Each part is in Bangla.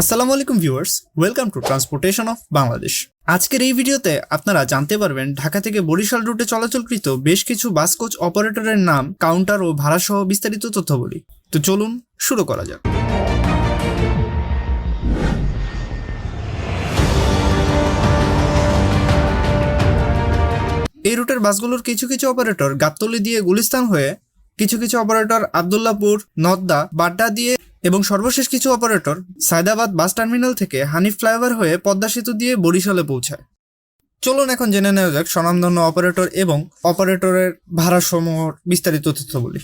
আসসালামু আলাইকুম viewers, welcome to transportation of Bangladesh. আজকের এই ভিডিওতে আপনারা জানতে পারবেন, ঢাকা থেকে বরিশাল রুটে চলাচলকৃত বেশ কিছু বাস কোচ অপারেটরের নাম, কাউন্টার ও ভাড়া সহ বিস্তারিত তথ্যবলী। তো চলুন শুরু করা যাক। এই রুটের বাসগুলোর কিছু কিছু অপারেটর গাবতলি দিয়ে গুলিস্তান হয়ে কিছু কিছু অপারেটর আবদুল্লাপুর, নদ্দা, বাড্ডা দিয়ে এবং সর্বশেষ কিছু অপারেটর সায়দাবাদ বাস টার্মিনাল থেকে হানিফ ফ্লাইওভার হয়ে পদ্মা সেতু দিয়ে বরিশালে পৌঁছায়। চলুন এখন জেনে নেওয়া যাক স্বনামধন্য অপারেটর এবং অপারেটরের ভাড়াসমূহর বিস্তারিত তথ্য বলি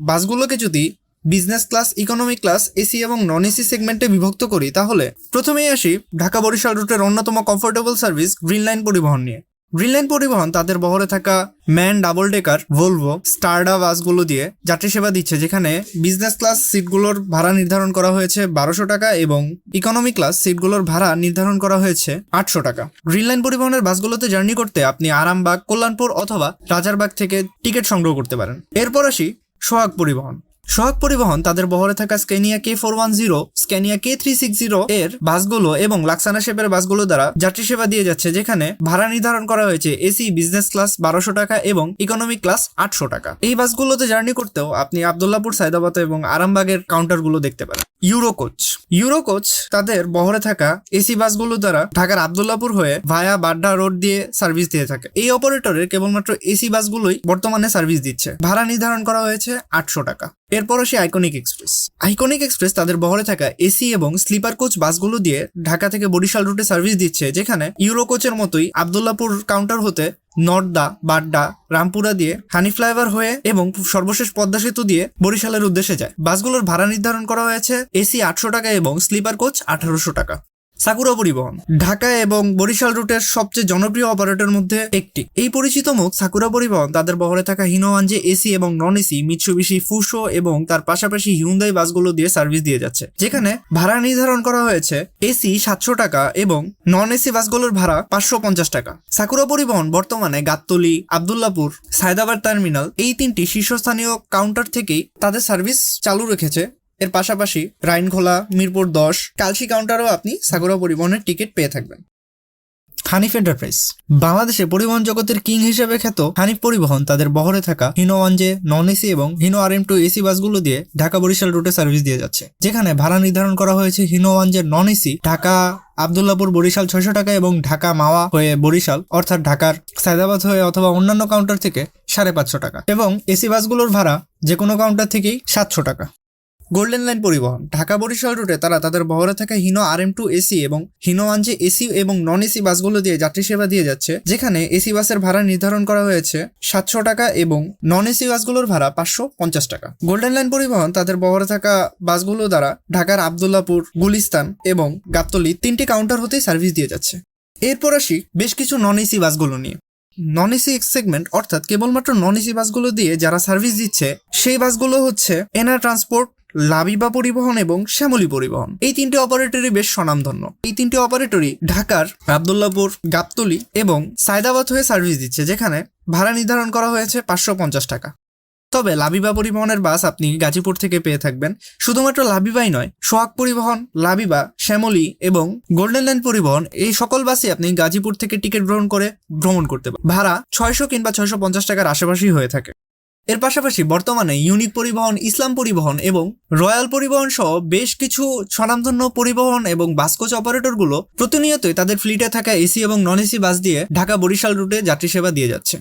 বাসগুলোকে যদি business class economy class AC এবং নন এসি সেগমেন্টে বিভক্ত করি, তাহলে প্রথমেই আসি ঢাকা বরিশাল রুটের অন্যতম কমফোর্টেবল সার্ভিস গ্রিন লাইন পরিবহন নিয়ে। গ্রিন লাইন পরিবহন তাদের বহরে থাকা ম্যান ডাবল ডেকার, ভলভো, স্টারডা বাসগুলো দিয়ে যাত্রী সেবা দিচ্ছে, যেখানে বিজনেস ক্লাস সিটগুলোর ভাড়া নির্ধারণ করা হয়েছে বারোশো টাকা এবং ইকোনমি ক্লাস সিটগুলোর ভাড়া নির্ধারণ করা হয়েছে আটশো টাকা। গ্রিন লাইন পরিবহনের বাসগুলোতে জার্নি করতে আপনি আরামবাগ, কল্যাণপুর অথবা রাজারবাগ থেকে টিকিট সংগ্রহ করতে পারেন। এরপর আসি সোহাগ পরিবহন। সোহাগ পরিবহন তাদের বহরে থাকা Scania K four one zero, Scania K three six zero এর বাসগুলো এবং লাক্সানা শেপের বাসগুলো দ্বারা যাত্রী সেবা দিয়ে যাচ্ছে, যেখানে ভাড়া নির্ধারণ করা হয়েছে এসি বিজনেস ক্লাস বারোশো টাকা এবং ইকোনমিক ক্লাস আটশো টাকা। এই বাসগুলোতে জার্নি করতেও আপনি আবদুল্লাপুর সাইদাবাদ এবং আরামবাগের কাউন্টারগুলো দেখতে পারেন। ইউরো কোচ ইউরো কোচ তাদের বহরে থাকা এসি বাসগুলো দ্বারা ঢাকার আবদুল্লাপুর হয়ে ভায়া বাড্ডা রোড দিয়ে সার্ভিস দিয়ে থাকে। এই অপারেটরের কেবলমাত্র এসি বাসগুলোই বর্তমানে সার্ভিস দিচ্ছে। ভাড়া নির্ধারণ করা হয়েছে আটশো টাকা। এরপর আসি আইকনিক এক্সপ্রেস। আইকনিক এক্সপ্রেস তাদের বহরে থাকা এসি এবং স্লিপার কোচ বাসগুলো দিয়ে ঢাকা থেকে বরিশাল রুটে সার্ভিস দিচ্ছে, যেখানে ইউরো কোচের মতোই আবদুল্লাপুর কাউন্টার হতে নর্দা, বাড্ডা, রামপুরা দিয়ে হানি ফ্লাইওভার হয়ে এবং সর্বশেষ পদ্মা সেতু দিয়ে বরিশালের উদ্দেশ্যে যায়। বাসগুলোর ভাড়া নির্ধারণ করা হয়েছে এসি আটশো টাকা এবং স্লিপার কোচ আঠারোশো টাকা। সাকুরা পরিবহন। ঢাকা এবং বরিশাল রুটের সবচেয়ে জনপ্রিয় অপারেটর মধ্যে একটি। এই পরিচিত মুখ সাকুরা পরিবহন, তাদের বহরে থাকা হিনোয়ানজে এসি এবং নন এসি মিৎসুবিশি, ফুসো এবং তার পাশাপাশি হিউন্দাই বাসগুলো দিয়ে সার্ভিস দিয়ে যাচ্ছে। যেখানে ভাড়া নির্ধারণ করা হয়েছে এসি সাতশো টাকা এবং নন এসি বাসগুলোর ভাড়া পাঁচশো পঞ্চাশ টাকা। সাকুরা পরিবহন বর্তমানে গাবতলি, আবদুল্লাপুর, সায়দাবাদ টার্মিনাল এই তিনটি শীর্ষস্থানীয় কাউন্টার থেকেই তাদের সার্ভিস চালু রেখেছে এর পাশাপাশি রাইনখোলা মিরপুর দশ, কালসি কাউন্টারও আপনি সাগরা পরিবহনের টিকিট পেয়ে থাকবেন। হানিফ এন্টারপ্রাইজ। বাংলাদেশে পরিবহন জগতের কিং হিসেবে খ্যাত হানিফ পরিবহন তাদের বহরে থাকা Hino one J, non AC এবং Hino R M two AC বাসগুলো দিয়ে ঢাকা বরিশাল রুটে সার্ভিস দিয়ে যাচ্ছে। যেখানে ভাড়া নির্ধারণ করা হয়েছে হিনো ওয়ানজের নন এসি, ঢাকা, আবদুল্লাপুর, বরিশাল ছয়শো টাকা এবং ঢাকা মাওয়া হয়ে বরিশাল, অর্থাৎ ঢাকার সায়দাবাদ হয়ে অথবা অন্যান্য কাউন্টার থেকে সাড়ে পাঁচশো টাকা। এবং এসি বাসগুলোর ভাড়া যে কোনো কাউন্টার থেকেই সাতশো টাকা। গোল্ডেন লাইন পরিবহন। ঢাকা বরিশাল রুটে তারা তাদের বহরে থাকা Hino R M two AC এবং হিনো ওয়ানজে এসি এবং নন এসি বাসগুলো দিয়ে যাত্রী সেবা দিয়ে যাচ্ছে, যেখানে এসি বাসের ভাড়া নির্ধারণ করা হয়েছে সাতশো টাকা এবং নন এসি বাসগুলোর ভাড়া পাঁচশো পঞ্চাশ টাকা। গোল্ডেন লাইন পরিবহন তাদের বহরে থাকা বাসগুলো দ্বারা ঢাকার আবদুল্লাপুর, গুলিস্তান এবং গাবতলি তিনটি কাউন্টার হতেই সার্ভিস দিয়ে যাচ্ছে। এরপর আসি বেশ কিছু নন এসি বাসগুলো নিয়ে। নন এসি সেগমেন্ট অর্থাৎ কেবলমাত্র নন এসি বাসগুলো দিয়ে যারা সার্ভিস দিচ্ছে, সেই বাসগুলো হচ্ছে এনা ট্রান্সপোর্ট লাবিবা পরিবহন এবং শ্যামলী পরিবহন। এই তিনটি অপারেটরই বেশ স্বনামধন্য। এই তিনটি অপারেটরই ঢাকার আবদুল্লাপুর, গাবতলি এবং সায়দাবাদ হয়ে সার্ভিস দিচ্ছে, যেখানে ভাড়া নির্ধারণ করা হয়েছে পাঁচশো পঞ্চাশ টাকা। তবে লাবিবা পরিবহনের বাস আপনি গাজীপুর থেকে পেয়ে থাকবেন। শুধুমাত্র লাবিবাই নয়, সোহাগ পরিবহন, লাবিবা, শ্যামলী এবং গোল্ডেন লাইন পরিবহন, এই সকল বাসই আপনি গাজীপুর থেকে টিকিট গ্রহণ করে ভ্রমণ করতে পারেন ভাড়া ছয়শো কিংবা ছয়শো পঞ্চাশ টাকার আশেপাশেই হয়ে থাকে। এর পাশাপাশি বর্তমানে ইউনিক পরিবহন, ইসলাম পরিবহন এবং রয়্যাল পরিবহন সহ বেশ কিছু স্বনামধন্য পরিবহন এবং বাসকোচ অপারেটরগুলো প্রতিনিয়তই তাদের ফ্লিটে থাকা এসি এবং নন এসি বাস দিয়ে ঢাকা বরিশাল রুটে যাত্রী সেবা দিয়ে যাচ্ছে।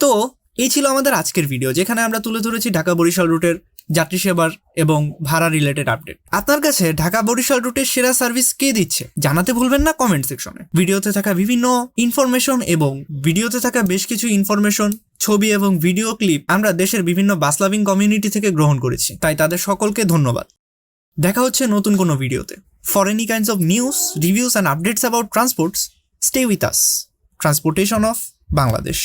তো, এই ছিল আমাদের আজকের ভিডিও যেখানে আমরা তুলে ধরেছি ঢাকা বরিশাল রুটের যাত্রী সেবার এবং ভাড়া রিলেটেড আপডেট আপনার কাছে ঢাকা বরিশাল রুটের সেরা সার্ভিস কে দিচ্ছে? জানাতে ভুলবেন না কমেন্ট সেকশনে ভিডিওতে থাকা বিভিন্ন ইনফরমেশন এবং ভিডিওতে থাকা বেশ কিছু ইনফরমেশন ছবি এবং ভিডিও ক্লিপ আমরা দেশের বিভিন্ন বাসলাভিং কমিউনিটি থেকে গ্রহণ করেছি। তাই তাদের সকলকে ধন্যবাদ। দেখা হচ্ছে নতুন কোনো ভিডিওতে। For any kinds of news reviews and updates about transports stay with us transportation of Bangladesh